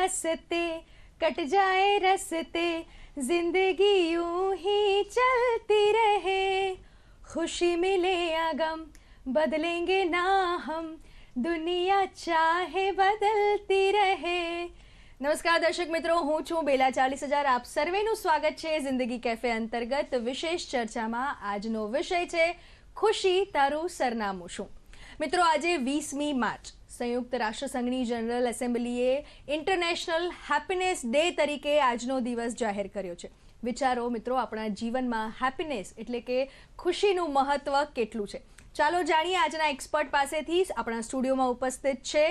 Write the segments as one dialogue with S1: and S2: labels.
S1: हंसते हंसते कट जाए रस्ते जिंदगी यूं ही चलती रहे खुशी मिले या गम बदलेंगे ना हम दुनिया चाहे बदलती રહે નમસ્કાર દર્શક મિત્રો હું છું બેલા ચાલીસ હજાર આપ સર્વેનું સ્વાગત છે જિંદગી કેફે અંતર્ગત વિશેષ ચર્ચામાં આજનો વિષય છે ખુશી તારું સરનામું શું મિત્રો આજે વીસમી માર્ચ સંયુક્ત રાષ્ટ્રસંઘની જનરલ એસેમ્બલીએ ઇન્ટરનેશનલ હેપીનેસ ડે તરીકે આજનો દિવસ જાહેર કર્યો છે. વિચારો મિત્રો, આપણા જીવનમાં હેપીનેસ એટલે કે ખુશીનું મહત્વ કેટલું છે? ચાલો જાણીએ આજના એક્સપર્ટ પાસેથી. આપણા સ્ટુડિયોમાં ઉપસ્થિત છે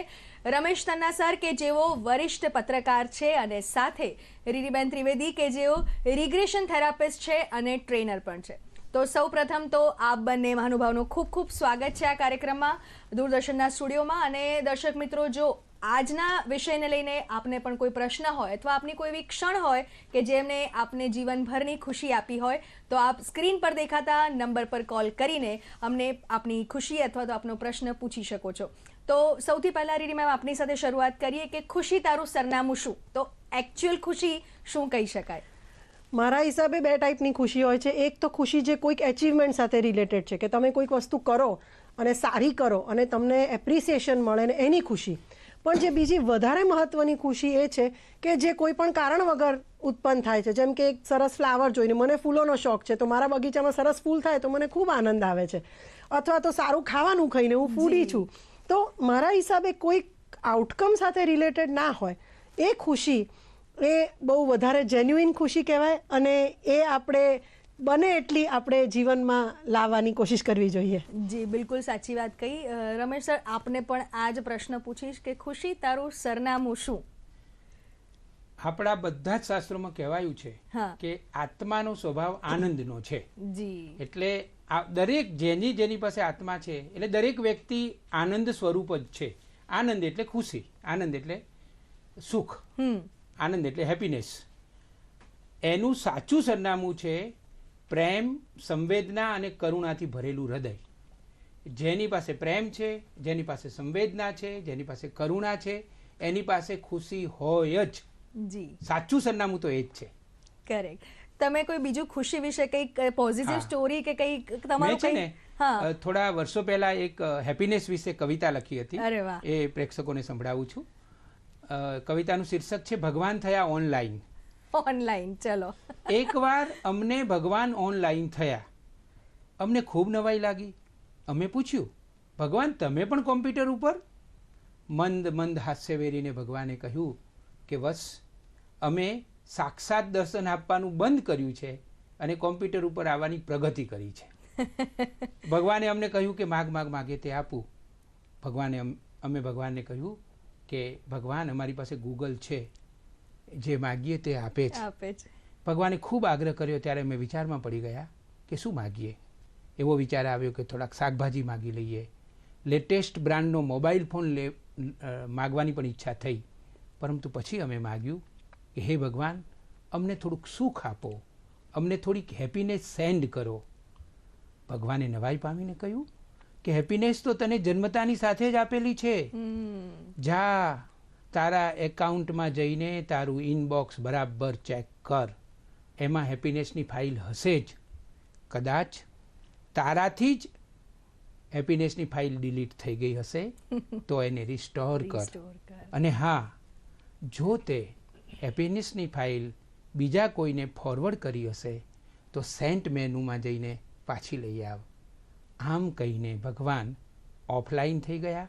S1: રમેશ તન્ના સર, કે જેઓ વરિષ્ઠ પત્રકાર છે, અને સાથે રીરીબેન ત્રિવેદી, કે જેઓ રિગ્રેશન થેરાપિસ્ટ છે અને ટ્રેનર પણ છે. તો સૌ પ્રથમ તો આપ બંને મહાનુભાવનું ખૂબ ખૂબ સ્વાગત છે આ કાર્યક્રમમાં, દૂરદર્શનના સ્ટુડિયોમાં. અને દર્શક મિત્રો, જો આજના વિષયને લઈને આપને પણ કોઈ પ્રશ્ન હોય અથવા આપની કોઈ એવી ક્ષણ હોય કે જેમને આપને જીવનભરની ખુશી આપી હોય, તો આપ સ્ક્રીન પર દેખાતા નંબર પર કોલ કરીને અમને આપની ખુશી અથવા તો આપનો પ્રશ્ન પૂછી શકો છો. તો સૌથી પહેલાં રીડી મેમ, આપની સાથે શરૂઆત કરીએ કે ખુશી તારું સરનામું શું? તો એકચ્યુઅલ ખુશી શું કહી શકાય?
S2: મારા હિસાબે બે ટાઈપની ખુશી હોય છે. એક તો ખુશી જે કોઈક એચિવમેન્ટ સાથે રિલેટેડ છે કે તમે કોઈક વસ્તુ કરો અને સારી કરો અને તમને એપ્રિસિએશન મળે ને એની ખુશી. પણ જે બીજી વધારે મહત્વની ખુશી એ છે કે જે કોઈ પણ કારણ વગર ઉત્પન્ન થાય છે. જેમ કે એક સરસ ફ્લાવર જોઈને મને ફૂલોનો શોખ છે તો મારા બગીચામાં સરસ ફૂલ થાય તો મને ખૂબ આનંદ આવે છે. અથવા તો સારું ખાવાનું ખાઈને હું ફૂડી છું. તો મારા હિસાબે કોઈક આઉટકમ સાથે રિલેટેડ ના હોય એ ખુશી એ બહુ વધારે જેન્યુઇન ખુશી કહેવાય અને એ આપણે બને એટલી આપણે જીવનમાં લાવવાની કોશિશ કરવી જોઈએ.
S1: જી બિલકુલ સાચી વાત કહી. રમેશ સર આપને પણ આ જ પ્રશ્ન પૂછીશ કે ખુશી તારું સરનામું શું?
S3: આપણા બધા જ શાસ્ત્રોમાં કહેવાયું છે
S1: હા.
S3: કે આત્માનો સ્વભાવ આનંદનો છે.
S1: જી.
S3: એટલે આ દરેક જેની જેની પાસે આત્મા છે એટલે દરેક વ્યક્તિ આનંદ સ્વરૂપ જ છે. આનંદ એટલે ખુશી આનંદ એટલે સુખ.
S1: હમ.
S3: આનંદ એટલે હેપીનેસ એનું સાચું સરનામું છે પ્રેમ સંવેદના અને કરુણાથી ભરેલું હૃદય. જેની પાસે પ્રેમ છે જેની પાસે સંવેદના છે જેની પાસે કરુણા છે એની પાસે ખુશી હોય જ.
S1: જી.
S3: સાચું સરનામું તો એ જ છે.
S1: કરેક્ટ તમે કોઈ બીજું ખુશી વિશે કંઈક પોઝિટિવ સ્ટોરી કે કંઈક તમારું
S3: છે ને થોડા વર્ષો પહેલા એક હેપીનેસ વિશે કવિતા લખી હતી. એ પ્રેક્ષકોને સંભળાવું છું. કવિતાનું શીર્ષક છે ભગવાન થયા ઓનલાઈન.
S1: ઓનલાઈન ચલો.
S3: એકવાર અમને ભગવાન ઓનલાઈન થયા. અમને ખૂબ નવાઈ લાગી. અમે પૂછ્યું ભગવાન તમે પણ કોમ્પ્યુટર ઉપર? મંદ મંદ હાસ્ય વેરીને ભગવાને કહ્યું કે બસ અમે સાક્ષાત દર્શન આપવાનું બંધ કર્યું છે અને કોમ્પ્યુટર ઉપર આવવાની પ્રગતિ કરી છે. ભગવાને અમને કહ્યું કે માગ માગ માગે તે આપું. ભગવાને અમે ભગવાનને કહ્યું કે ભગવાન અમારી પાસે ગૂગલ છે જે માગીએ તે આપે છે.
S1: આપે છે.
S3: ભગવાને ખૂબ આગ્રહ કર્યો ત્યારે અમે વિચારમાં પડી ગયા કે શું માગીએ? એવો વિચાર આવ્યો કે થોડાક શાકભાજી માગી લઈએ. લેટેસ્ટ બ્રાન્ડનો મોબાઈલ ફોન લે માગવાની પણ ઈચ્છા થઈ. પરંતુ પછી અમે માગ્યું કે હે ભગવાન અમને થોડુંક સુખ આપો. અમને થોડીક હેપીનેસ સેન્ડ કરો. ભગવાને નવાઈ પામીને કહ્યું કે હેપીનેસ તો તને જન્મતાની સાથે જ આપેલી છે. જા તારા એકાઉન્ટમાં જઈને તારું ઇનબોક્સ બરાબર ચેક કર. એમાં હેપીનેસની ફાઇલ હશે જ. કદાચ તારાથી જ હેપીનેસની ફાઇલ ડિલીટ થઈ ગઈ હશે તો એને રિસ્ટોર કર. અને હા જો તે હેપીનેસની ફાઇલ બીજા કોઈને ફોરવર્ડ કરી હશે તો સેન્ટ મેનુમાં જઈને પાછી લઈ આવ. આમ કહીને ભગવાન ઓફલાઈન થઈ ગયા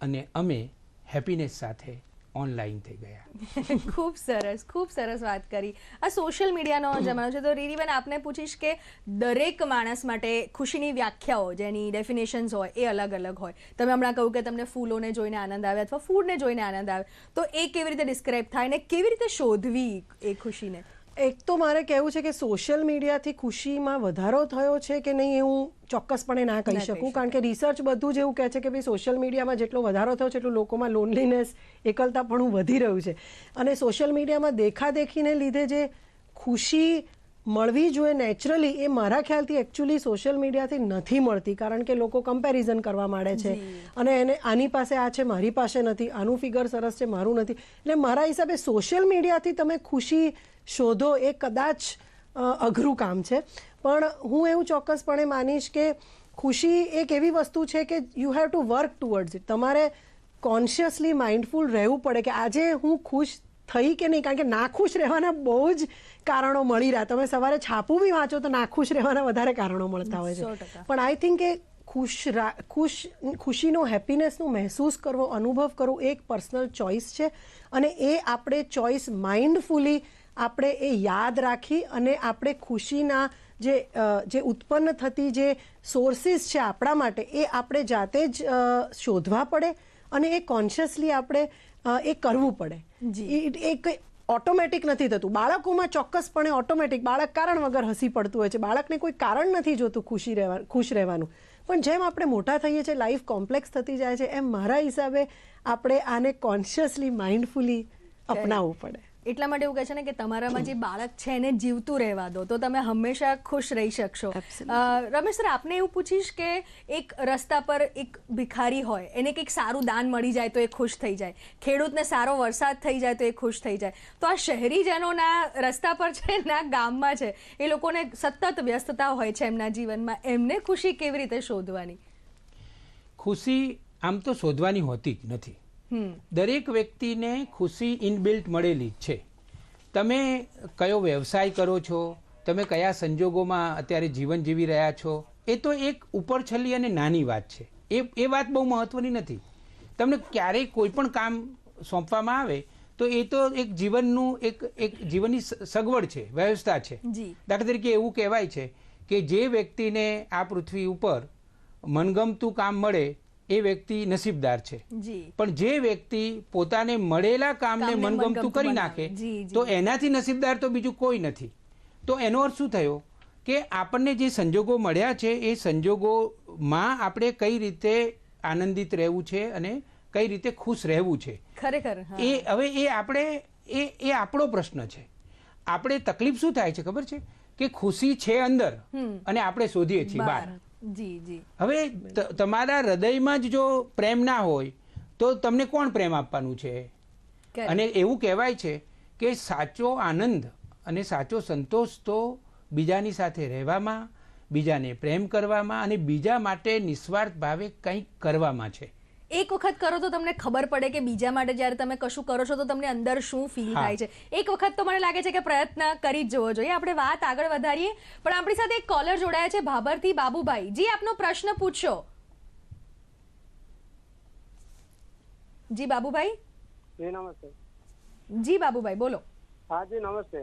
S3: અને અમે હેપીનેસ સાથે ઓનલાઈન થઈ ગયા.
S1: ખૂબ સરસ ખૂબ સરસ વાત કરી. આ સોશિયલ મીડિયાનો જમાનો છે. તો રીરીબેન, આપને પૂછીશ કે દરેક માણસ માટે ખુશીની વ્યાખ્યાઓ જેની ડેફિનેશન્સ હોય એ અલગ અલગ હોય. તમે હમણાં કહ્યું કે તમને ફૂલોને જોઈને આનંદ આવે અથવા ફૂડને જોઈને આનંદ આવે. તો એ કેવી રીતે ડિસ્ક્રાઇબ થાય ને કેવી રીતે શોધવી એ ખુશીને?
S2: એક તો મારે કહેવું છે કે સોશિયલ મીડિયાથી ખુશીમાં વધારો થયો છે કે નહીં એ હું ચોક્કસપણે ના કહી શકું. કારણ કે રિસર્ચ બધું જ એવું કહે છે કે ભાઈ સોશિયલ મીડિયામાં જેટલો વધારો થયો છે એટલું લોકોમાં લોનલીનેસ એકલતાપણું વધી રહ્યું છે. અને સોશિયલ મીડિયામાં દેખાદેખીને લીધે જે ખુશી મળવી જોઈએ નેચરલી એ મારા ખ્યાલથી એકચ્યુઅલી સોશિયલ મીડિયાથી નથી મળતી. કારણ કે લોકો કમ્પેરિઝન કરવા માંડે છે. અને એને આની પાસે આ છે મારી પાસે નથી આનું ફિગર સરસ છે મારું નથી. એટલે મારા હિસાબે સોશિયલ મીડિયાથી તમે ખુશી શોધો એ કદાચ અઘરું કામ છે. પણ હું એવું ચોક્કસપણે માનીશ કે ખુશી એક એવી વસ્તુ છે કે you have to work towards it તમારે કોન્શિયસલી માઇન્ડફુલ રહેવું પડે કે આજે હું ખુશ થઈ કે નહીં? કારણ કે નાખુશ રહેવાના બહુ જ કારણો મળી રહ્યા. તમે સવારે છાપું બી વાંચો તો નાખુશ રહેવાના વધારે કારણો મળતા હોય છે. પણ આઈ થિંક એ ખુશ ખુશ ખુશીનો હેપીનેસનો મહેસૂસ કરવો અનુભવ કરવો એક પર્સનલ ચોઇસ છે. અને એ આપણે ચોઇસ માઇન્ડફુલી આપણે એ યાદ રાખી અને આપણે ખુશીના જે જે ઉત્પન્ન થતી જે સોર્સિસ છે આપણા માટે એ આપણે જાતે જ શોધવા પડે અને એ કોન્શિયસલી આપણે એ કરવું પડે. એ કંઈ ઓટોમેટિક નથી થતું. બાળકોમાં ચોક્કસપણે ઓટોમેટિક બાળક કારણ વગર હસી પડતું હોય છે. બાળકને કોઈ કારણ નથી જોતું ખુશી રહેવા ખુશ રહેવાનું. પણ જેમ આપણે મોટા થઈએ છીએ લાઈફ કોમ્પ્લેક્સ થતી જાય છે એમ મારા હિસાબે આપણે આને કોન્શિયસલી માઇન્ડફુલી અપનાવવું પડે.
S1: એટલા માટે એવું કહે છે ને કે તમારામાં જે બાળક છે એને જીવતું રહેવા દો તો તમે હંમેશા ખુશ રહી શકશો. રમેશ સર આપને એવું પૂછીશ કે એક રસ્તા પર એક ભિખારી હોય એને કંઈક સારું દાન મળી જાય તો એ ખુશ થઈ જાય. ખેડૂતને સારો વરસાદ થઈ જાય તો એ ખુશ થઈ જાય. તો આ શહેરીજનોના રસ્તા પર છે ના ગામમાં છે એ લોકોને સતત વ્યસ્તતા હોય છે એમના જીવનમાં એમને ખુશી કેવી રીતે શોધવાની?
S3: ખુશી આમ તો શોધવાની હોતી જ નથી. દરેક વ્યક્તિને ખુશી ઇનબિલ્ટ મળેલી જ છે. તમે કયો વ્યવસાય કરો છો? તમે કયા સંજોગોમાં અત્યારે જીવન જીવી રહ્યા છો? એ તો એક ઉપર છલ્લી અને નાની વાત છે. એ એ વાત બહુ મહત્વની નથી. તમને ક્યારેય કોઈ પણ કામ સોંપવામાં આવે તો એ તો એક જીવનનું એક એક જીવનની સગવડ છે વ્યવસ્થા છે. દાખલા તરીકે એવું કહેવાય છે કે જે વ્યક્તિને આ પૃથ્વી ઉપર મનગમતું કામ મળે એ વ્યક્તિ નસીબદાર છે. પણ જે વ્યક્તિ પોતાને મળેલા કામને મનગમતું કરી નાખે. તો એનાથી નસીબદાર તો બીજું કોઈ નથી. તો એનો અર્થ શું થયો? કે આપણને જે સંજોગો મળ્યા છે એ સંજોગોમાં આપણે કઈ રીતે આનંદિત રહેવું છે અને કઈ રીતે ખુશ રહેવું છે?
S1: ખરેખર
S3: એ હવે એ આપણે એ એ આપણો પ્રશ્ન છે. આપણે તકલીફ શું થાય છે ખબર છે? કે ખુશી છે અંદર અને આપણે શોધીએ છીએ બહાર. હવે ત- તમારા હૃદયમાં જ જો પ્રેમ ના હોય તો તમને કોણ પ્રેમ આપવાનું છે? અને એવું કહેવાય છે કે સાચો આનંદ અને સાચો સંતોષ તો બીજાની સાથે રહેવામાં બીજાને પ્રેમ કરવામાં અને બીજા માટે નિસ્વાર્થ ભાવે કંઈક કરવામાં છે.
S1: એક વખત કરો તો તમને ખબર પડે કે બીજા માટે જ્યારે તમે કશું કરો છો તો તમને અંદર શું ફીલ થાય છે. એક વખત તો મને લાગે છે કે પ્રયત્ન કરી જ જવો જોઈએ. આપણે વાત આગળ વધારીએ. પણ આપણી સાથે એક કોલર જોડાયા છે ભાભરથી બાબુભાઈ. જી આપનો પ્રશ્ન પૂછશો જી બાબુભાઈ?
S4: જી નમસ્તે.
S1: જી બાબુભાઈ બોલો.
S4: હા જી નમસ્તે.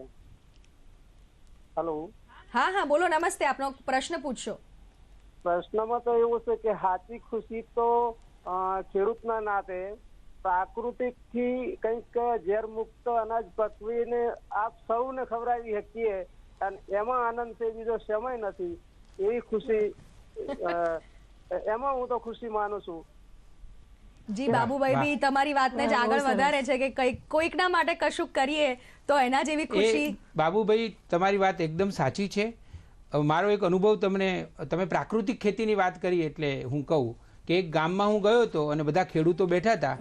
S4: હલો
S1: હા હા બોલો નમસ્તે. આપનો પ્રશ્ન પૂછશો
S4: પ્રશ્નમાં તો એવું છે કે સાચી ખુશી તો ખેડૂતના નાતે પ્રાકૃતિકથી કંઈક ઝેરમુક્ત અનાજ પકવીને આપ સૌને ખવડાવી શકીએ અને એમાં આનંદ છે બીજો સમય નથી. એવી ખુશી એમાં હું તો ખુશી માનું છું.
S1: જી બાબુભાઈ બી તમારી વાતને જ આગળ વધારે છે કે કંઈક કોઈકના માટે કશુંક કરીએ તો એના જેવી ખુશી.
S3: બાબુભાઈ તમારી વાત એકદમ સાચી છે. મારો એક અનુભવ તમને તમે પ્રાકૃતિક ખેતીની વાત કરી એટલે હું કહું. કે એક ગામમાં હું ગયો હતો અને બધા ખેડૂતો બેઠા હતા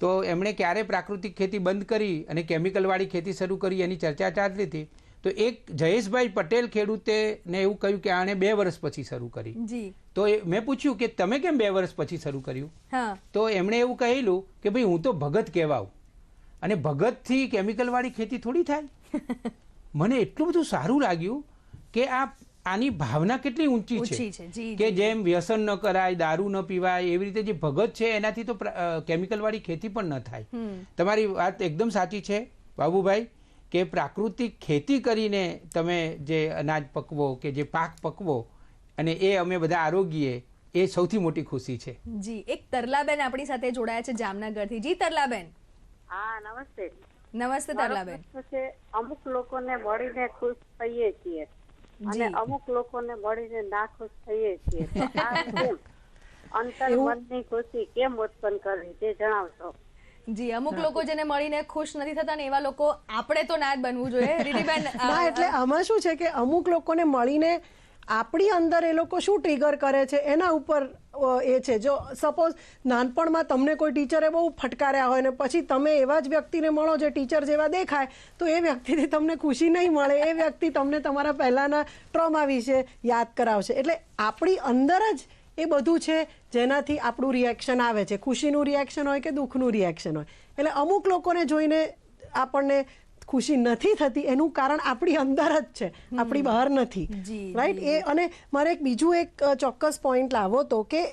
S3: તો એમણે ક્યારે પ્રાકૃતિક ખેતી બંધ કરી અને કેમિકલવાળી ખેતી શરૂ કરી એની ચર્ચા ચાલતી હતી તો એક જયેશભાઈ પટેલ ખેડૂતે ને એવું કહ્યું કે આણે બે વર્ષ પછી શરૂ કરી. તો મેં પૂછ્યું કે તમે કેમ બે વર્ષ પછી શરૂ કર્યું? તો એમણે એવું કહેલું કે ભાઈ હું તો ભગત કહેવાઉં અને ભગતથી કેમિકલવાળી ખેતી થોડી થાય. મને એટલું બધું સારું લાગ્યું કે આ આની ભાવના કેટલી ઊંચી છે? કે જેમ વ્યસન ન કરાય દારૂ ન પીવાય એવી રીતે જે ભગત છે એનાથી તો કેમિકલવાળી ખેતી પણ ન થાય. તમારી વાત એકદમ સાચી છે બાબુભાઈ કે પ્રાકૃતિક ખેતી કરીને તમે જે અનાજ પકવો કે જે પાક પકવો અને એ અમે બધા આરોગીએ એ સૌથી મોટી ખુશી છે.
S1: જી એક તરલાબેન આપણી સાથે જોડાયા છે જામનગરથી. જી તરલાબેન.
S5: હા નમસ્તે.
S1: નમસ્તે તરલાબેન.
S5: અમુક લોકોને મળીને ખુશ થઈએ છીએ. અને. અમુક લોકોને મળીને નાખુશ થઈએ છીએ. તો આ કેમ અંતર મનની ખુશી કેમ ઉત્પન્ન કરવી તે જણાવશો?
S1: જી અમુક લોકો જેને મળીને ખુશ નથી થતા ને એવા લોકો આપણે તો ના જ બનવું જોઈએ.
S2: એટલે આમાં શું છે કે અમુક લોકોને મળીને આપણી અંદર એ લોકો શું ટ્રિગર કરે છે? એના ઉપર એ છે. જો સપોઝ નાનપણમાં તમને કોઈ ટીચરે બહુ ફટકાર્યા હોય ને પછી તમે એવા જ વ્યક્તિને મળો જે ટીચર જેવા દેખાય, તો એ વ્યક્તિથી તમને ખુશી નહીં મળે. એ વ્યક્તિ તમને તમારા પહેલાંના ટ્રોમા વિશે યાદ કરાવશે. એટલે આપણી અંદર જ એ બધું છે જેનાથી આપણું રિએક્શન આવે છે. ખુશીનું રિએક્શન હોય કે દુઃખનું રિએક્શન હોય. એટલે અમુક લોકોને જોઈને આપણને ખુશી નથી થતી એનું કારણ આપણી અંદર જ છે. આપણી બહાર નથી. રાઈટ એ અને મારે એક બીજું એક ચોક્કસ પોઈન્ટ લાવો તો કે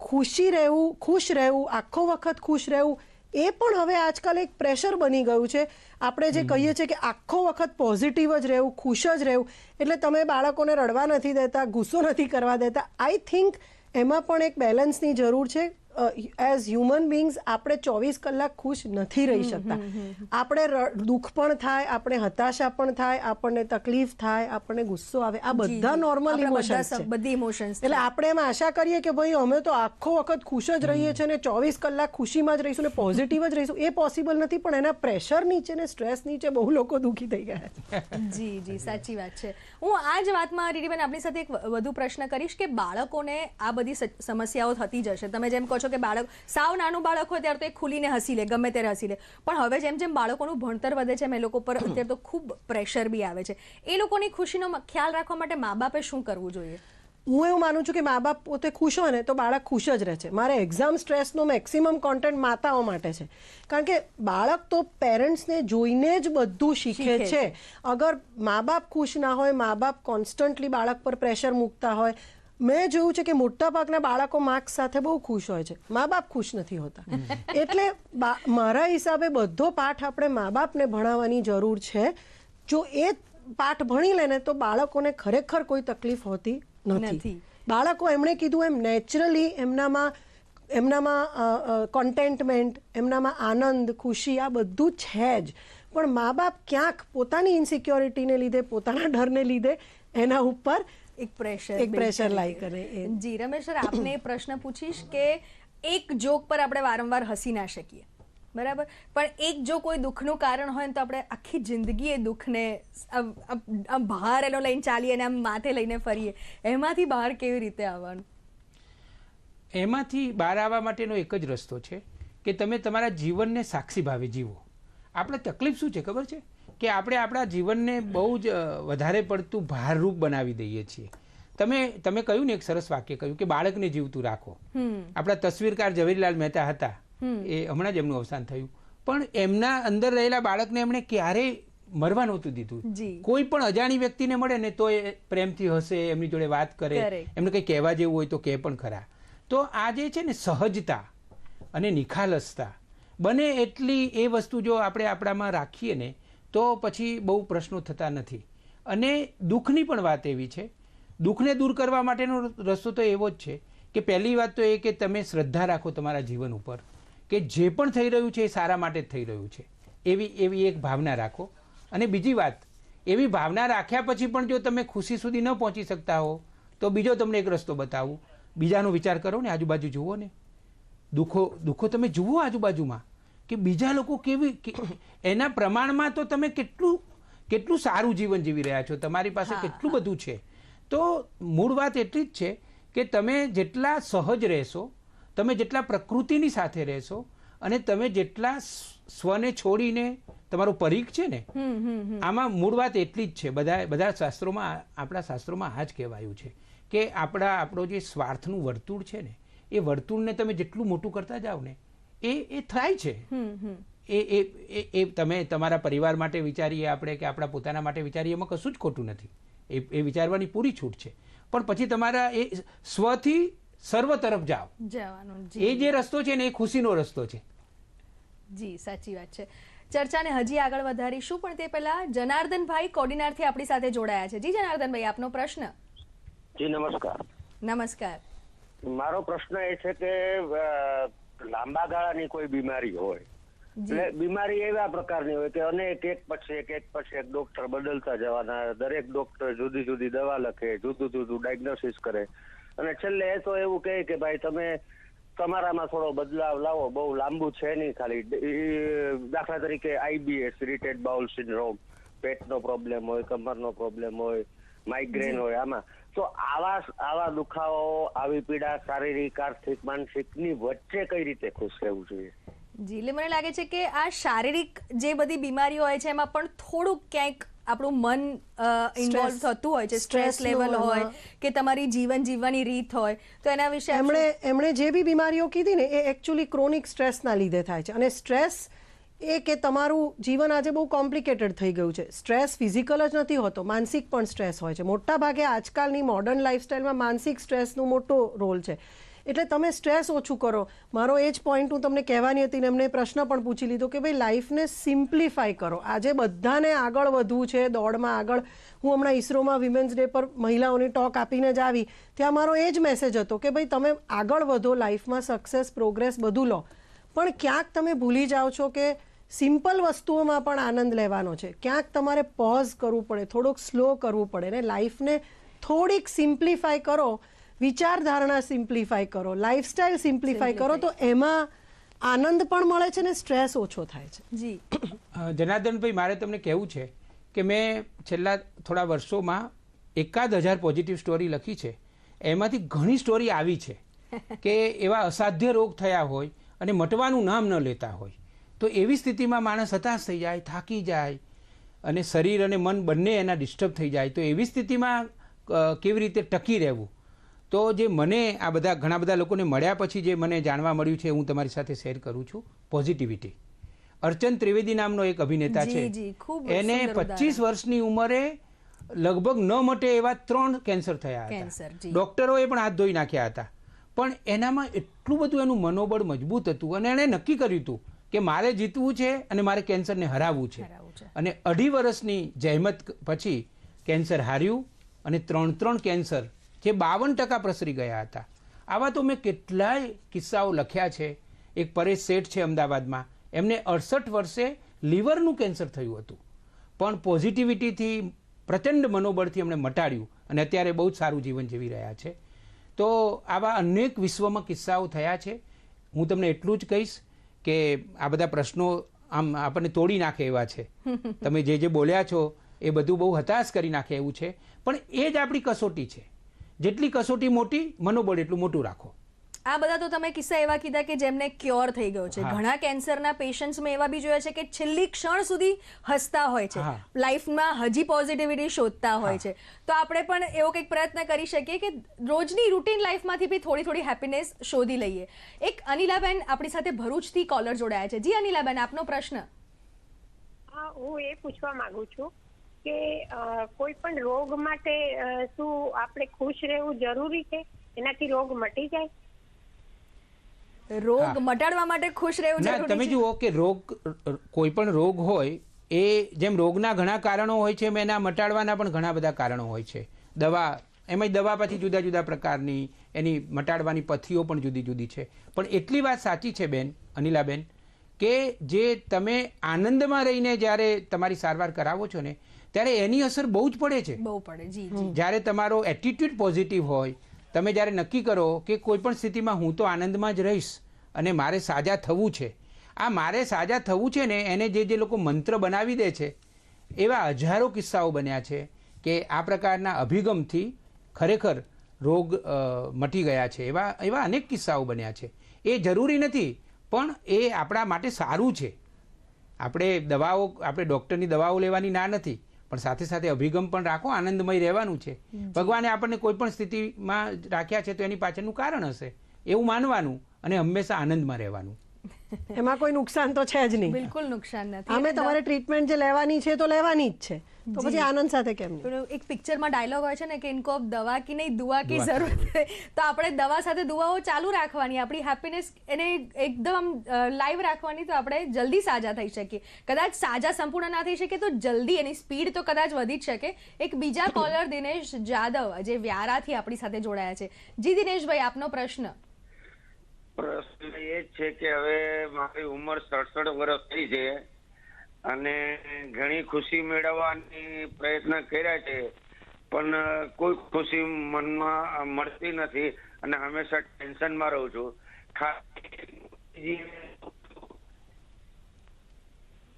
S2: ખુશી રહેવું ખુશ રહેવું આખો વખત ખુશ રહેવું એ પણ હવે આજકાલ એક પ્રેશર બની ગયું છે. આપણે જે કહીએ છીએ કે આખો વખત પોઝિટિવ જ રહેવું ખુશ જ રહેવું એટલે તમે બાળકોને રડવા નથી દેતા ગુસ્સો નથી કરવા દેતા. આઈ થિંક એમાં પણ એક બેલેન્સની જરૂર છે. એઝ હ્યુમન બિંગ્સ આપણે ચોવીસ કલાક ખુશ નથી રહી શકતા. આપણે દુઃખ પણ થાય આપણે હતાશા પણ થાય આપણને તકલીફ થાય આપણને ગુસ્સો આવે. આ બધા નોર્મલ ઇમોશન્સ
S1: બધી ઇમોશન્સ
S2: એટલે આપણે એમાં આશા કરીએ કે ભાઈ અમે તો આખો વખત ખુશ જ રહીએ છીએ ને ચોવીસ કલાક ખુશીમાં જ રહીશું ને પોઝિટિવ જ રહીશું. એ પોસિબલ નથી પણ એના પ્રેશર નીચે ને સ્ટ્રેસ નીચે બહુ લોકો દુઃખી થઈ ગયા
S1: જી જી સાચી વાત છે. હું આ જ વાતમાં રીટીબેન આપણી સાથે એક વધુ પ્રશ્ન કરીશ કે બાળકોને આ બધી સમસ્યાઓ થતી જશે તમે જેમ કહો છો કે બાળક સાવ નાનું બાળક હોય ત્યારે તો એ ખુલીને હસી લે ગમે ત્યારે હસી લે. પણ હવે જેમ જેમ બાળકોનું ભણતર વધે છે એમ એ લોકો પર અત્યારે તો ખૂબ પ્રેશર બી આવે છે. એ લોકોની ખુશીનો ખ્યાલ રાખવા માટે મા બાપે શું કરવું જોઈએ?
S2: હું એવું માનું છું કે મા બાપ પોતે ખુશ હોય ને તો બાળક ખુશ જ રહે છે. મારે એક્ઝામ સ્ટ્રેસનો મેક્સિમમ કોન્ટેન્ટ માતાઓ માટે છે. કારણ કે બાળક તો પેરેન્ટ્સને જોઈને જ બધું શીખે છે. અગર મા બાપ ખુશ ના હોય મા બાપ કોન્સ્ટન્ટલી બાળક પર પ્રેશર મૂકતા હોય મેં જોયું છે કે મોટા ભાગના બાળકો માર્ક્સ સાથે બહુ ખુશ હોય છે. મા બાપ ખુશ નથી હોતા. એટલે મારા હિસાબે બધો પાઠ આપણે મા બાપને ભણાવવાની જરૂર છે. જો એ પાઠ ભણી લે ને તો બાળકોને ખરેખર કોઈ તકલીફ હોતી
S1: નથી.
S2: બાળકો એમણે કીધું એમ નેચરલી એમનામાં એમનામાં કોન્ટેન્ટમેન્ટ એમનામાં આનંદ ખુશી આ બધું છે જ. પણ મા બાપ ક્યાંક પોતાની ઇન્સિક્યોરિટીને લીધે પોતાના ડરને લીધે એના ઉપર
S1: એક પ્રેશર
S2: એક પ્રેશર લાઈ કરે
S1: જી રમેશ સર આપને એ પ્રશ્ન પૂછીશ કે એક જોક પર આપણે વારંવાર હસી ના શકીએ. બરાબર? પણ એક જો કોઈ દુઃખનું કારણ હોય ને તો આપણે આખી જિંદગી એ દુઃખને આમ- બહાર એનો લઈને ચાલીએ અને આમ માથે લઈને ફરીએ. એમાંથી બહાર કેવી રીતે આવવાનું?
S3: એમાંથી બહાર આવવા માટેનો એક જ રસ્તો છે કે તમે તમારા જીવનને સાક્ષી ભાવે જીવો. આપણે તકલીફ શું છે ખબર છે? કે આપણે આપણા જીવનને બહુ જ વધારે પડતું ભારરૂપ બનાવી દઈએ છીએ. તમે તમે કહ્યું ને એક સરસ વાક્ય કહ્યું કે બાળકને જીવતું રાખો. આપણા તસવીરકાર ઝવેરીલાલ મહેતા હતા. એ હમણાં જ એમનું અવસાન થયું. પણ એમના અંદર રહેલા બાળકને એમણે ક્યારેય મરવા નહોતું દીધું. કોઈ પણ અજાણી વ્યક્તિને મળે ને તો એ પ્રેમથી હશે એમની જોડે વાત કરે. એમને કંઈ કહેવા જેવું હોય તો કહે પણ ખરા. તો આ જે છે ને સહજતા અને નિખાલસતા બને એટલી એ વસ્તુ જો આપણે આપણામાં રાખીએ ને તો પછી બહુ પ્રશ્નો થતા નથી. અને દુઃખની પણ વાત એવી છે. દુઃખને દૂર કરવા માટેનો રસ્તો તો એવો જ છે કે પહેલી વાત તો એ કે તમે શ્રદ્ધા રાખો તમારા જીવન ઉપર કે જે પણ થઈ રહ્યું છે એ સારા માટે જ થઈ રહ્યું છે. એવી એવી એક ભાવના રાખો. અને બીજી વાત, એવી ભાવના રાખ્યા પછી પણ જો તમે ખુશી સુધી ન પહોંચી શકતા હો, તો બીજો તમને એક રસ્તો બતાવું. બીજાનો વિચાર કરો ને આજુબાજુ જુઓ ને. દુઃખો દુઃખો તમે જુઓ આજુબાજુમાં. કે બીજા લોકો કેવી કે- એના પ્રમાણમાં તો તમે કેટલું કેટલું સારું જીવન જીવી રહ્યા છો? તમારી પાસે કેટલું બધું છે? તો મૂળ વાત એટલી જ છે કે તમે જેટલા સહજ રહેશો તમે જેટલા પ્રકૃતિની સાથે રહેશો અને તમે જેટલા સ્વને છોડીને તમારો પરીખ છે ને આમાં મૂળ વાત એટલી જ છે. બધા બધા શાસ્ત્રોમાં આપણા શાસ્ત્રોમાં આ જ કહેવાયું છે કે આપણા આપણો જે સ્વાર્થનું વર્તુળ છે ને એ વર્તુળને તમે જેટલું મોટું કરતા જાઓ ને એ એ થાય છે. એ એ એ એ તમે તમારા પરિવાર માટે વિચારીએ આપણે કે આપણા પોતાના માટે વિચારીએ એમાં કશું જ ખોટું નથી. એ એ વિચારવાની પૂરી છૂટ છે. પણ પછી તમારા એ સ્વથી સર્વ તરફ જાઓ.
S1: જવાનું
S3: એ
S1: જે
S3: રસ્તો છે ને એ ખુશીનો રસ્તો છે.
S1: જી સાચી વાત છે. ચર્ચાને હજી આગળ વધારીશું પણ તે પહેલા જનાર્દનભાઈ કોડીનારથી આપણી સાથે જોડાયા છે. જી જનાર્દનભાઈ આપનો પ્રશ્ન?
S6: જી નમસ્કાર.
S1: નમસ્કાર.
S6: મારો પ્રશ્ન એ છે કે લાંબા ગાળાની કોઈ બીમારી હોય. એટલે બીમારી એવા પ્રકારની હોય કે અનેક એક પછી એક એક પછી એક ડોક્ટર બદલતા જવાના દરેક ડોક્ટર જુદી જુદી દવા લખે જુદું જુદું ડાયગ્નોસિસ કરે. અને છેલ્લે એ તો એવું કહે કે ભાઈ તમે તમારામાં થોડો બદલાવ લાવો બહુ લાંબુ છે નહીં ખાલી. દાખલા તરીકે આઈબીએસ ઇરિટેડ બાઉલ સિન્ડ્રોમ પેટનો પ્રોબ્લેમ હોય કમરનો પ્રોબ્લેમ હોય માઇગ્રેન હોય આમાં. તો આવા આવા દુખાવો આવી પીડા શારીરિક આર્થિક માનસિકની વચ્ચે કઈ રીતે ખુશ રહેવું જોઈએ?
S1: જી એટલે મને લાગે છે કે આ શારીરિક જે બધી બીમારીઓ હોય છે એમાં પણ થોડુંક ક્યાંક આપણું મન ઇન્વોલ્વ. થતું હોય છે. સ્ટ્રેસ લેવલ હોય કે તમારી જીવન જીવવાની રીત હોય. તો એના વિશે
S2: એમણે એમણે જે બી બીમારીઓ કીધી ને એ એકચ્યુઅલી ક્રોનિક સ્ટ્રેસના લીધે થાય છે. અને સ્ટ્રેસ એ કે તમારું જીવન આજે બહુ કોમ્પ્લિકેટેડ થઈ ગયું છે. સ્ટ્રેસ ફિઝિકલ જ નથી હોતો, માનસિક પણ સ્ટ્રેસ હોય છે. મોટા ભાગે આજકાલની મોડર્ન લાઈફસ્ટાઈલમાં માનસિક સ્ટ્રેસનો મોટો રોલ છે. એટલે તમે સ્ટ્રેસ ઓછું કરો. મારો એ જ પોઈન્ટ હું તમને કહેવાની હતી ને એમને પ્રશ્ન પણ પૂછી લીધો કે ભાઈ લાઈફને સિમ્પ્લિફાય કરો. આજે બધાને આગળ વધવું છે, દોડમાં આગળ. હું હમણાં ઇસરોમાં વિમેન્સ ડે પર મહિલાઓની ટોક આપીને જ આવી. ત્યાં મારો એ જ મેસેજ હતો કે ભાઈ તમે આગળ વધો લાઈફમાં સક્સેસ પ્રોગ્રેસ બધું લો. પણ ક્યાંક તમે ભૂલી જાઓ છો કે સિમ્પલ વસ્તુઓમાં પણ આનંદ લેવાનો છે. ક્યાંક તમારે પોઝ કરવું પડે થોડુંક સ્લો કરવું પડે ને લાઈફને થોડીક સિમ્પ્લિફાય કરો વિચારધારણા સિમ્પ્લિફાય કરો લાઈફસ્ટાઈલ સિમ્પ્લિફાય કરો તો એમાં આનંદ પણ મળે છે ને સ્ટ્રેસ ઓછો થાય છે.
S1: જી.
S3: જનાર્દનભાઈ મારે તમને કહેવું છે કે મેં છેલ્લા થોડા વર્ષોમાં એકાદ હજાર પોઝિટિવ સ્ટોરી લખી છે. એમાંથી ઘણી સ્ટોરી આવી છે કે એવા અસાધ્ય રોગ થયા હોય અને મટવાનું નામ ન લેતા હોય. તો એવી સ્થિતિમાં માણસ હતાશ થઈ જાય થાકી જાય અને શરીર અને મન બંને એના ડિસ્ટર્બ થઈ જાય. તો એવી સ્થિતિમાં કેવી રીતે ટકી રહેવું? તો જે મને આ બધા ઘણા બધા લોકોને મળ્યા પછી જે મને જાણવા મળ્યું છે હું તમારી સાથે શેર કરું છું. પોઝિટિવિટી અર્ચન ત્રિવેદી નામનો એક અભિનેતા છે. એને પચીસ વર્ષની ઉંમરે લગભગ ન મટે એવા ત્રણ કેન્સર થયા હતા. ડોક્ટરોએ પણ હાથ ધોઈ નાખ્યા હતા. પણ એનામાં એટલું બધું એનું મનોબળ મજબૂત હતું અને એણે નક્કી કર્યું હતું કે મારે જીતવું છે અને મારે કેન્સરને હરાવવું છે. અને અઢી વર્ષની જહેમત પછી કેન્સર હાર્યું અને ત્રણ ત્રણ કેન્સર જે બાવન ટકા પ્રસરી ગયા હતા. આવા તો મેં કેટલાય કિસ્સાઓ લખ્યા છે. એક પરેશ શેઠ છે અમદાવાદમાં. એમને અડસઠ વર્ષે લીવરનું કેન્સર થયું હતું. પણ પોઝિટિવિટીથી પ્રચંડ મનોબળથી એમણે મટાડ્યું અને અત્યારે બહુ જ સારું જીવન જીવી રહ્યા છે. તો આવા અનેક વિશ્વમાં કિસ્સાઓ થયા છે. હું તમને એટલું જ કહીશ કે આ બધા પ્રશ્નો આમ આપણને તોડી નાખે એવા છે. તમે જે જે બોલ્યા છો એ બધું બહુ હતાશ કરી નાખે એવું છે. પણ એ જ આપણી કસોટી છે. જેટલી કસોટી મોટી મનોબળ એટલું મોટું રાખો.
S1: આ બધા તો તમે કિસ્સા એવા કીધા કે જેમને ક્યોર થઈ ગયો છે. ઘણા કેન્સરના પેશન્ટ્સમાં એવા બી જોયા છે કે છેલ્લી ક્ષણ સુધી હસતા હોય છે. લાઈફમાં હજી પોઝિટિવિટી શોધતા હોય છે. તો આપણે પણ એવો કંઈક પ્રયત્ન કરી શકીએ કે રોજની રૂટીન લાઈફમાંથી બી થોડી થોડી હેપીનેસ શોધી લઈએ. એક અનિલાબેન આપણી સાથે ભરૂચથી કોલર જોડાયા છે. જી અનિલાબેન આપનો પ્રશ્ન.
S7: હા હું એ પૂછવા માંગુ છું કે અ, કોઈ પણ રોગ માટે શું આપણે ખુશ રહેવું જરૂરી છે? એનાથી રોગ મટી જાય?
S1: રોગ મટાડવા માટે ખુશ રહેવું જરૂરી
S3: તમે જુઓ કે રોગ કોઈ પણ રોગ હોય એ જેમ રોગના ઘણા કારણો હોય છે એમ એના મટાડવાના પણ ઘણા બધા કારણો હોય છે. દવા એમાં દવા પછી જુદા જુદા પ્રકારની એની મટાડવાની પથ્થીઓ પણ જુદી જુદી છે. પણ એટલી વાત સાચી છે બેન અનિલાબેન કે જે તમે આનંદમાં રહીને જ્યારે તમારી સારવાર કરાવો છો ને ત્યારે એની અસર બહુ જ પડે છે.
S1: બહુ પડે જી
S3: જ્યારે તમારો એટીટ્યુડ પોઝિટિવ હોય તમે જ્યારે નક્કી કરો કે કોઈ પણ સ્થિતિમાં હું તો આનંદમાં જ રહીશ અને મારે સાજા થવું છે, આ મારે સાજા થવું છે ને એને જે જે લોકો મંત્ર બનાવી દે છે, એવા હજારો કિસ્સાઓ બન્યા છે કે આ પ્રકારના અભિગમથી ખરેખર રોગ મટી ગયા છે, એવા એવા અનેક કિસ્સાઓ બન્યા છે. એ જરૂરી નથી, પણ એ આપણા માટે સારું છે. આપણે દવાઓ, આપણે ડૉક્ટરની દવાઓ લેવાની ના નથી. પણ સાથે સાથે અભિગમ પણ રાખો આનંદમય રહેવાનું છે. ભગવાને આપણને કોઈ પણ સ્થિતિમાં રાખ્યા છે તો એની પાછળનું કારણ હશે. એવું માનવાનું અને હંમેશા આનંદમાં રહેવાનું.
S2: એમાં કોઈ નુકસાન તો છે જ નહીં.
S1: બિલકુલ નુકસાન નથી. અમે
S2: તમારે ટ્રીટમેન્ટ જે લેવાની છે તો લેવાની જ છે. તો પછી આનંદ સાથે કેમ
S1: એક પિક્ચરમાં ડાયલોગ હોય છે ને કે ઇનકો દવા કી નહીં દુઆ કી જરૂરત તો આપણે દવા સાથે દુઆઓ ચાલુ રાખવાની આપણી હેપીનેસ એને એકદમ લાઈવ રાખવાની તો આપણે જલ્દી સાજા થઈ શકીએ. કદાચ સાજા સંપૂર્ણ ના થઈ શકે તો જલ્દી એની સ્પીડ તો કદાચ વધી જ શકે. એક બીજા કોલર દિનેશ જાદવ જે વ્યારાથી આપણી સાથે જોડાયા છે. જી દિનેશભાઈ આપનો પ્રશ્ન.
S8: પ્રશ્ન એ છે કે હવે મારી ઉંમર સડસઠ વર્ષ થઈ છે. અને ઘણી ખુશી મેળવવાની પ્રયત્ન કર્યા છે. પણ કોઈ ખુશી મનમાં મળતી નથી અને હંમેશા ટેન્શનમાં રહું છું.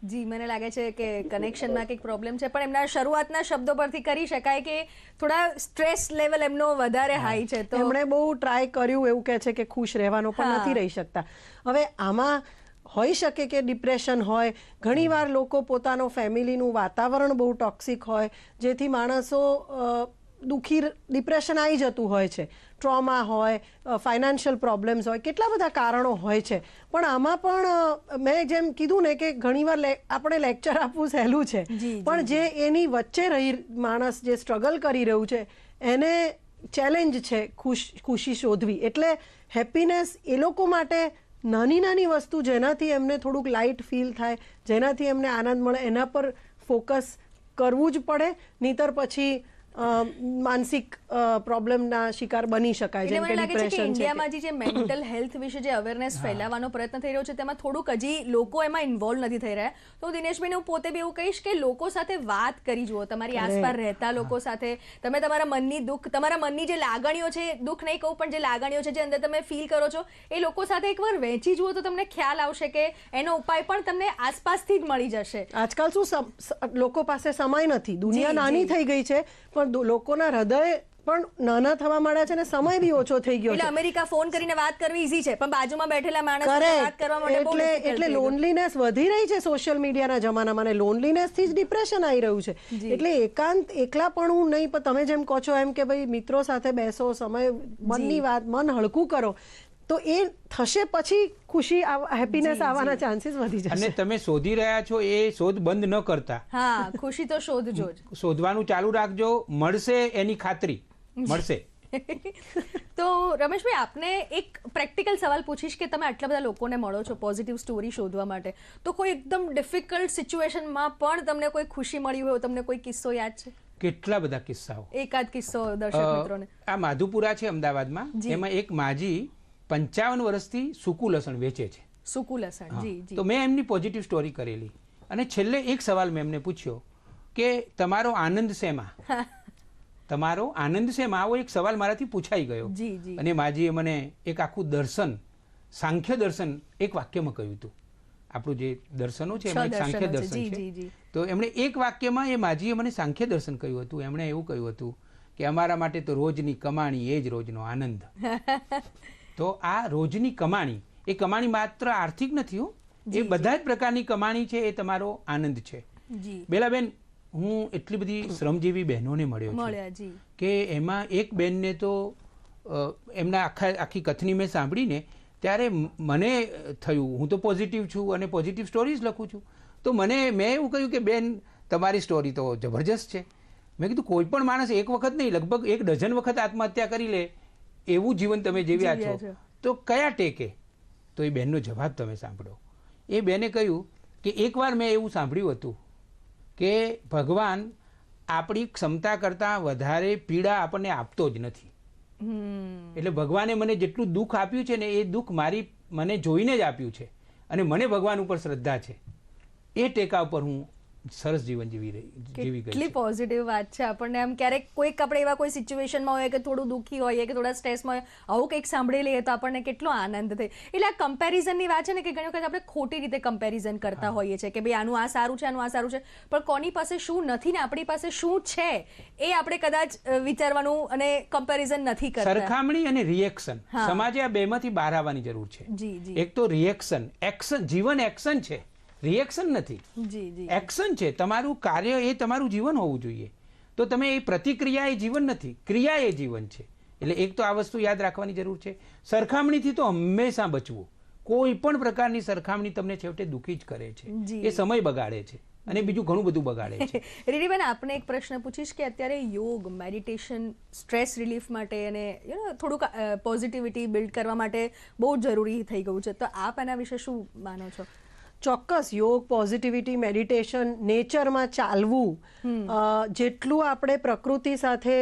S1: જી મને લાગે છે કે કનેક્શનમાં કંઈક પ્રોબ્લેમ છે. પણ એમના શરૂઆતના શબ્દો પરથી કરી શકાય કે થોડા સ્ટ્રેસ લેવલ એમનો વધારે હાઈ છે તો
S2: એમણે બહુ ટ્રાય કર્યું એવું કહે છે કે ખુશ રહેવાનો પણ નથી રહી શકતા. હવે આમાં હોઈ શકે કે ડિપ્રેશન હોય. ઘણીવાર લોકો પોતાનો ફેમિલીનું વાતાવરણ બહુ ટોક્સિક હોય જેથી માણસો દુઃખી ડિપ્રેશન આવી જતું હોય છે. ટ્રોમા હોય ફાઇનાન્શિયલ પ્રોબ્લેમ્સ હોય કેટલા બધા કારણો હોય છે. પણ આમાં પણ મેં જેમ કીધું ને કે ઘણીવાર લે- આપણે લેક્ચર આપવું સહેલું છે. પણ જે એની વચ્ચે રહી માણસ જે સ્ટ્રગલ કરી રહ્યું છે એને ચેલેન્જ છે ખુશ ખુશી શોધવી. એટલે હેપીનેસ એ લોકો માટે નાની નાની વસ્તુ જેનાથી એમને થોડુંક લાઇટ ફીલ થાય, જેનાથી એમને આનંદ મળે, એના પર ફોકસ કરવું જ પડે. નહીતર પછી માનસિક પ્રોબ્લેમના શિકાર બની શકાય છે
S1: મને લાગે છે કે ઇન્ડિયામાં જે મેન્ટલ હેલ્થ વિશે જે અવેરનેસ ફેલાવવાનો પ્રયત્ન થઈ રહ્યો છે તેમાં થોડુંક હજી લોકો એમાં ઇન્વોલ્વ નથી થઈ રહ્યા. તો દિનેશભાઈને હું પોતે બી એવું કહીશ કે લોકો સાથે વાત કરી જુઓ. તમારી આસપાસ રહેતા લોકો સાથે. તમે તમારા મનની દુઃખ તમારા મનની જે લાગણીઓ છે દુઃખ નહીં કહું પણ જે લાગણીઓ છે જે અંદર તમે ફીલ કરો છો એ લોકો સાથે એકવાર વહેંચી જુઓ તો તમને ખ્યાલ આવશે કે એનો ઉપાય પણ તમને આસપાસથી જ મળી જશે.
S2: આજકાલ શું લોકો પાસે સમય નથી. દુનિયા નાની થઈ ગઈ છે પણ લોકોના હૃદય પણ નાના થવા માંડ્યા છે અને સમય બી ઓછો થઈ ગયો
S1: એટલે
S2: છે.
S1: અમેરિકા ફોન કરીને વાત કરવી ઈઝી છે પણ બાજુમાં બેઠેલા માણસ વાત કરવા માટે
S2: એટલે એટલે લોનલીનેસ વધી રહી છે સોશિયલ મીડિયાના જમાનામાં અને લોનલીનેસથી જ ડિપ્રેશન આવી રહ્યું છે. એટલે એકાંત એકલા પણ હું નહીં પણ તમે જેમ કહો છો એમ કે ભાઈ મિત્રો સાથે બેસો સમય મનની વાત મન હળકું કરો. તો એ થશે પછી ખુશી હેપીનેસ આવવાના ચાન્સીસ વધી
S3: અને તમે શોધી રહ્યા છો એ શોધ બંધ ન કરતા.
S1: હા ખુશી તો શોધજો જ.
S3: શોધવાનું ચાલુ રાખજો મળશે એની ખાતરી. મળશે.
S1: તો રમેશભાઈ આપને એક પ્રેક્ટિકલ સવાલ પૂછીશ કે તમે આટલા બધા લોકોને મળો છો પોઝિટિવ સ્ટોરી શોધવા માટે. તો કોઈ એકદમ ડિફિકલ્ટ સિચ્યુએશનમાં પણ તમને કોઈ ખુશી મળી હોય તમને કોઈ કિસ્સો યાદ છે?
S3: કેટલા બધા કિસ્સાઓ?
S1: એકાદ કિસ્સો દર્શક મિત્રોને.
S3: આ માધુપુરા છે અમદાવાદમાં. એમાં એક માજી પંચાવન વર્ષથી સૂકું લસણ વેચે છે.
S1: સૂકું લસણ. જી
S3: તો મેં એમની પોઝિટિવ સ્ટોરી કરેલી. અને છેલ્લે એક સવાલ મેં એમને પૂછ્યો કે તમારો આનંદ શેમાં? તમારો આનંદ શેમાં? આવો એક સવાલ મારાથી પૂછાઈ ગયો. અને માજીએ મને એક આખું દર્શન સાંખ્ય દર્શન એક વાક્યમાં કહ્યું હતું. આપણું જે દર્શનો છે એમાં સાંખ્ય
S1: દર્શન છે.
S3: તો એમણે એક વાક્યમાં એ માજીએ મને સાંખ્ય દર્શન કહ્યું હતું. એમણે એવું કહ્યું હતું કે અમારા માટે તો રોજની કમાણી એ જ રોજનો આનંદ. તો આ રોજની કમાણી એ કમાણી માત્ર આર્થિક નથી હો. એ બધા જ પ્રકારની કમાણી છે એ તમારો આનંદ છે. બેલાબેન હું એટલી બધી શ્રમજીવી બહેનોને મળ્યો છું
S1: મળ્યા
S3: કે એમાં એક બેનને તો એમના આખા આખી કથની મેં સાંભળીને ત્યારે મને થયું હું તો પોઝિટિવ છું અને પોઝિટિવ સ્ટોરીઝ લખું છું. તો મને મેં એવું કહ્યું કે બેન તમારી સ્ટોરી તો જબરજસ્ત છે. મેં કીધું કોઈ પણ માણસ એક વખત નહીં લગભગ એક ડઝન વખત આત્મહત્યા કરી લે. એવું જીવન તમે જીવ્યા છો. તો કયા ટેકે? તો એ બહેનનો જવાબ તમે સાંભળો. એ બેને કહ્યું કે એકવાર મેં એવું સાંભળ્યું હતું કે ભગવાન આપણી ક્ષમતા કરતાં વધારે પીડા આપણને આપતો જ નથી. એટલે ભગવાને મને જેટલું દુઃખ આપ્યું છે ને એ દુઃખ મારી મને જોઈને જ આપ્યું છે. અને મને ભગવાન ઉપર શ્રદ્ધા છે. એ ટેકા ઉપર હું સરસ જીવન જીવી રહી જીવી ગઈ
S1: કેટલી પોઝિટિવ વાત છે. આપણને આમ ક્યારેક કોઈક આપણે એવા કોઈ સિચ્યુએશનમાં હોય કે થોડું દુઃખી હોઈએ કે થોડા સ્ટ્રેસમાં હોય આવું કંઈક સાંભળી લઈએ તો આપણને કેટલો આનંદ થાય. એટલે આ કમ્પેરિઝનની વાત છે ને કે ઘણી વખત આપણે ખોટી રીતે કમ્પેરિઝન કરતા હોઈએ છીએ કે ભાઈ આનું આ સારું છે આનું આ સારું છે. પણ કોની પાસે શું નથી ને આપણી પાસે શું છે એ આપણે કદાચ વિચારવાનું અને કમ્પેરિઝન નથી કરતા.
S3: સરખામણી અને રિએક્શન. સમાજે આ બેમાંથી બહાર આવવાની જરૂર છે.
S1: જી જી.
S3: એક તો રિએક્શન એક્શન જીવન એક્શન છે. રિએક્શન નથી.
S1: જી જી.
S3: એક્શન છે. તમારું કાર્ય એ તમારું જીવન હોવું જોઈએ. તો તમે એ પ્રતિક્રિયા એ જીવન નથી. ક્રિયા એ જીવન છે. એટલે એક તો આ વસ્તુ યાદ રાખવાની જરૂર છે. સરખામણીથી તો હંમેશા બચવું. કોઈ પણ પ્રકારની સરખામણી તમને છેવટે દુઃખી જ કરે છે. એ સમય બગાડે છે. અને બીજું ઘણું બધું બગાડે છે.
S1: રીડીબેન આપણે એક પ્રશ્ન પૂછીશ કે અત્યારે યોગ મેડિટેશન સ્ટ્રેસ રિલીફ માટે અને યુ નો થોડુંક પોઝિટિવિટી બિલ્ડ કરવા માટે બહુ જરૂરી થઈ ગયું છે. તો આપ એના વિશે શું માનો છો?
S2: ચોક્કસ યોગ પોઝિટિવિટી મેડિટેશન નેચરમાં ચાલવું જેટલું આપણે પ્રકૃતિ સાથે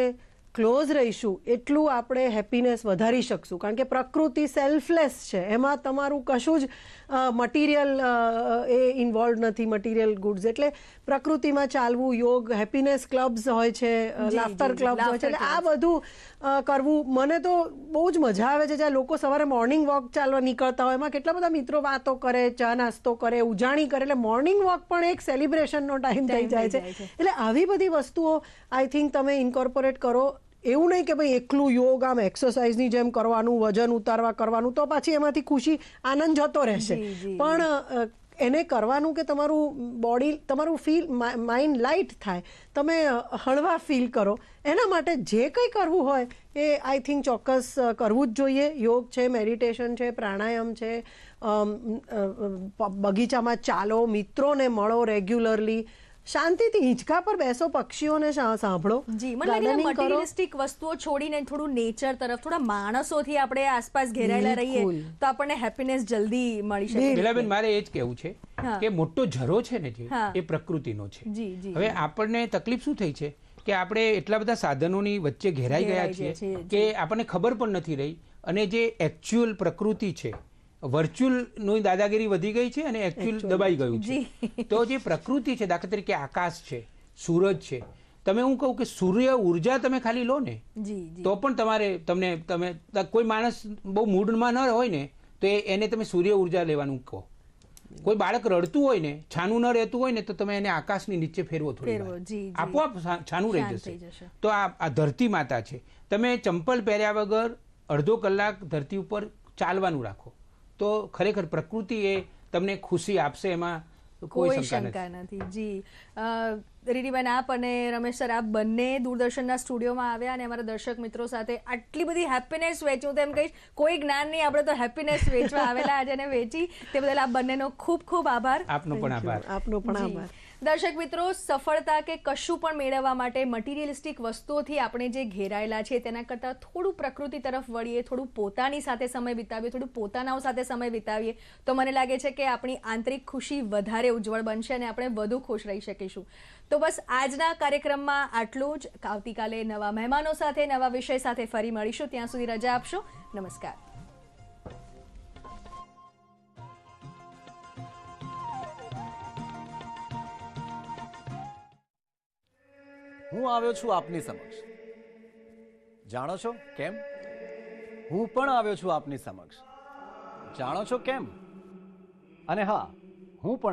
S2: ક્લોઝ રહીશું એટલું આપણે હેપીનેસ વધારી શકશું. કારણ કે પ્રકૃતિ સેલ્ફલેસ છે. એમાં તમારું કશું જ મટીરિયલ એ ઇન્વોલ્વ નથી મટીરિયલ ગુડ્સ એટલે પ્રકૃતિમાં ચાલવું યોગ હેપીનેસ ક્લબ્સ હોય છે લાફ્ટર ક્લબ્સ હોય છે. આ બધું કરવું. મને તો બહુ જ મજા આવે છે. જ્યાં લોકો સવારે મોર્નિંગ વોક ચાલવા નીકળતા હોય એમાં કેટલા બધા મિત્રો વાતો કરે ચા નાસ્તો કરે ઉજાણી કરે. એટલે મોર્નિંગ વોક પણ એક સેલિબ્રેશનનો ટાઈમ થઈ જાય છે. એટલે આવી બધી વસ્તુઓ આઈ થિંક તમે ઇન્કોર્પોરેટ કરો. એવું નહીં કે ભાઈ એકલું યોગ આમ એક્સરસાઇઝની જેમ કરવાનું વજન ઉતારવા કરવાનું તો પાછી એમાંથી ખુશી આનંદ જતો રહેશે. પણ એને કરવાનું કે તમારું બોડી તમારું ફીલ માઇન્ડ લાઇટ થાય. તમે હળવા ફીલ કરો. એના માટે જે કંઈ કરવું હોય એ આઈ થિંક ચોક્કસ કરવું જ જોઈએ. યોગ છે મેડિટેશન છે, પ્રાણાયામ છે બગીચામાં ચાલો, મિત્રોને મળો રેગ્યુલરલી શાંતિથી હિંચકા પર બેસો પક્ષીઓને સાંભળો
S1: જી મને લાગે મટીરિયલિસ્ટિક વસ્તુઓ છોડીને થોડું નેચર તરફ થોડા માણસોથી આપણે આસપાસ ઘેરાયેલા રહીએ તો આપણને હેપીનેસ જલ્દી મળી શકે.
S3: બેલાબેન મારે એ જ કહેવું છે કે મોટો ઝરો છે ને જે એ પ્રકૃતિનો છે. હવે આપણને તકલીફ શું થઈ છે? કે આપણે એટલા બધા સાધનોની વચ્ચે ઘેરાઈ ગયા છીએ
S1: છીએ,
S3: કે આપણને ખબર પણ નથી રહી. અને જે એકચ્યુઅલ પ્રકૃતિ છે વર્ચ્યુઅલની દાદાગીરી વધી ગઈ છે અને એકચ્યુઅલ દબાઈ ગયું છે. તો જે પ્રકૃતિ છે દાખલા તરીકે આકાશ છે સૂરજ છે તમે હું કહું કે સૂર્ય ઊર્જા તમે ખાલી લો ને તો પણ તમારે તમને તમે કોઈ માણસ બહુ મૂડમાં ન હોય ને તો એને તમે સૂર્ય ઊર્જા લેવાનું કહો. કોઈ બાળક રડતું હોય ને છાનું ન રહેતું હોય ને તો તમે એને આકાશની નીચે ફેરવો થોડી. આપોઆપ છાનું રહી જશે.
S1: જશે.
S3: તો આ આ ધરતી માતા છે. તમે ચંપલ પહેર્યા વગર અડધો કલાક ધરતી ઉપર ચાલવાનું રાખો. તો ખરેખર પ્રકૃતિ એ તમને ખુશી આપશે એમાં કોઈ શંકા નથી.
S1: જી. રીડીબેન આપ અને રમેશ સર આપ બંને દૂરદર્શનના સ્ટુડિયોમાં આવ્યા અને અમારા દર્શક મિત્રો સાથે આટલી બધી હેપીનેસ વેચું તેમ કહીશ. કોઈ જ્ઞાન નહીં આપણે તો હેપીનેસ વેચવા આવેલા આજે અને વેચી. તે બદલ આપ બંનેનો ખૂબ ખૂબ આભાર.
S3: આપનો પણ આભાર.
S2: આપનો પણ આભાર.
S1: દર્શક મિત્રો, સફળતા કે કશું પણ મેળવવા માટે મટીરિયલિસ્ટિક વસ્તુઓથી આપણે જે ઘેરાયેલા છે તેના કરતાં થોડું પ્રકૃતિ તરફ વળીએ, થોડું પોતાની સાથે સમય વિતાવીએ, થોડું પોતાનાઓ સાથે સમય વિતાવીએ, તો મને લાગે છે કે આપણી આંતરિક ખુશી વધારે ઉજ્જવળ બનશે અને આપણે વધુ ખુશ રહી શકીશું. તો બસ આજના કાર્યક્રમમાં આટલું જ. આવતીકાલે નવા મહેમાનો સાથે, નવા વિષય સાથે ફરી મળીશું. ત્યાં સુધી રજા આપશો. નમસ્કાર.
S9: હું આવ્યો છું આપની સમક્ષ. જાણો છો કેમ? હું પણ આવ્યો છું આપની સમક્ષ. જાણો છો કેમ? અને હા, હું પણ